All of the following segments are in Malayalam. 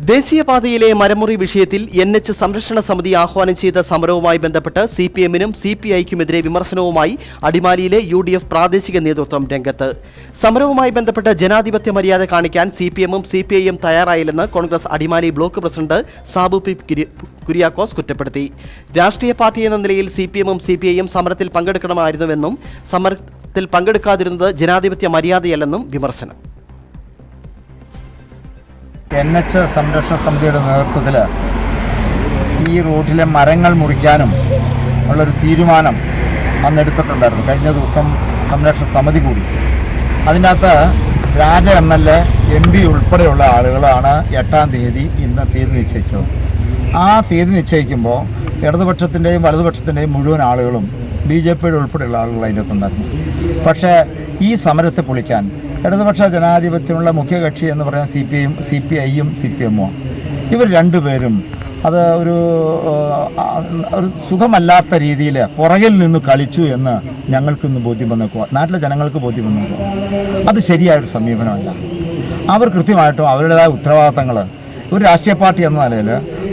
ദേശീയപാതയിലെ മരമുറി വിഷയത്തിൽ എൻ എച്ച് സംരക്ഷണ സമിതി ആഹ്വാനം ചെയ്ത സമരവുമായി ബന്ധപ്പെട്ട് സി പി എമ്മിനും സി പി ഐക്കുമെതിരെ വിമർശനവുമായി അടിമാലിയിലെ യു ഡി എഫ് പ്രാദേശിക നേതൃത്വം രംഗത്ത്. സമരവുമായി ബന്ധപ്പെട്ട് ജനാധിപത്യ മര്യാദ കാണിക്കാൻ സി പി എമ്മും സി പി ഐയും തയ്യാറായില്ലെന്ന് Congress Adimali block president Sabu P Kuri- Kuriakose കുറ്റപ്പെടുത്തി. രാഷ്ട്രീയ പാർട്ടി എന്ന നിലയിൽ സി പി എമ്മും സി പി ഐയും സമരത്തിൽ പങ്കെടുക്കണമായിരുന്നുവെന്നും സമരത്തിൽ പങ്കെടുക്കാതിരുന്നത് ജനാധിപത്യ മര്യാദയല്ലെന്നും വിമർശനം. എൻ എച്ച് സംരക്ഷണ സമിതിയുടെ നേതൃത്വത്തിൽ ഈ റോഡിലെ മരങ്ങൾ മുറിക്കാനും ഉള്ളൊരു തീരുമാനം അന്നെടുത്തിട്ടുണ്ടായിരുന്നു. കഴിഞ്ഞ ദിവസം സംരക്ഷണ സമിതി കൂടി. അതിനകത്ത് Raja M L A M P ഉൾപ്പെടെയുള്ള ആളുകളാണ് എട്ടാം തീയതി ഇന്ന് തീയതി നിശ്ചയിച്ചത്. ആ തീയതി നിശ്ചയിക്കുമ്പോൾ ഇടതുപക്ഷത്തിന്റെയും വലതുപക്ഷത്തിന്റെയും മുഴുവൻ ആളുകളും ബി ജെ പിയുടെ ഉൾപ്പെടെയുള്ള ആളുകൾ അതിന്റെ അകത്തുണ്ടായിരുന്നു പക്ഷേ ഈ സമരത്തെ പൊളിക്കാൻ ഇടതുപക്ഷ ജനാധിപത്യമുള്ള മുഖ്യകക്ഷി എന്ന് പറയുന്ന സി പി ഐയും സി പി ഐയും സി പി എമ്മും. ഇവർ രണ്ടുപേരും അത് ഒരു ഒരു സുഖമല്ലാത്ത രീതിയിൽ പുറകിൽ നിന്ന് കളിച്ചു എന്ന് ഞങ്ങൾക്കിന്ന് ബോധ്യം വന്നേക്കുക നാട്ടിലെ ജനങ്ങൾക്ക് ബോധ്യം വന്നേക്കുക അത് ശരിയായൊരു സമീപനമല്ല. അവർ കൃത്യമായിട്ടും അവരുടേതായ ഉത്തരവാദിത്തങ്ങൾ ഒരു രാഷ്ട്രീയ പാർട്ടി എന്ന നിലയിൽ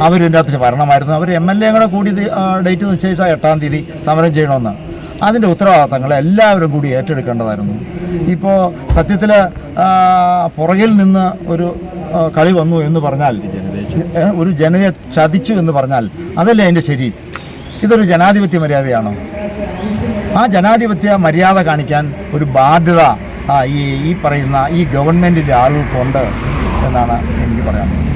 അവരിന്റെ അകത്ത് ഭരണമായിരുന്നു അവർ എം എൽ എ കൂടി ഡേറ്റ് നിശ്ചയിച്ചാൽ എട്ടാം തീയതി സമരം ചെയ്യണമെന്ന്. അതിന്റെ ഉത്തരവാദിത്തങ്ങൾ എല്ലാവരും കൂടി ഏറ്റെടുക്കേണ്ടതായിരുന്നു. ഇപ്പോൾ സത്യത്തിൽ പുറകിൽ നിന്ന് ഒരു കളി വന്നു എന്ന് പറഞ്ഞാൽ ഒരു ജനതയെ ചതിച്ചു എന്ന് പറഞ്ഞാൽ അതല്ലേ അതിന്റെ ശരി? ഇതൊരു ജനാധിപത്യ മര്യാദയാണോ? ആ ജനാധിപത്യ മര്യാദ കാണിക്കാൻ ഒരു ബാധ്യത ഈ ഈ പറയുന്ന ഈ ഗവൺമെന്റിന്റെ ആളുകൾക്കുണ്ട് എന്നാണ് എനിക്ക് പറയാനുള്ളത്.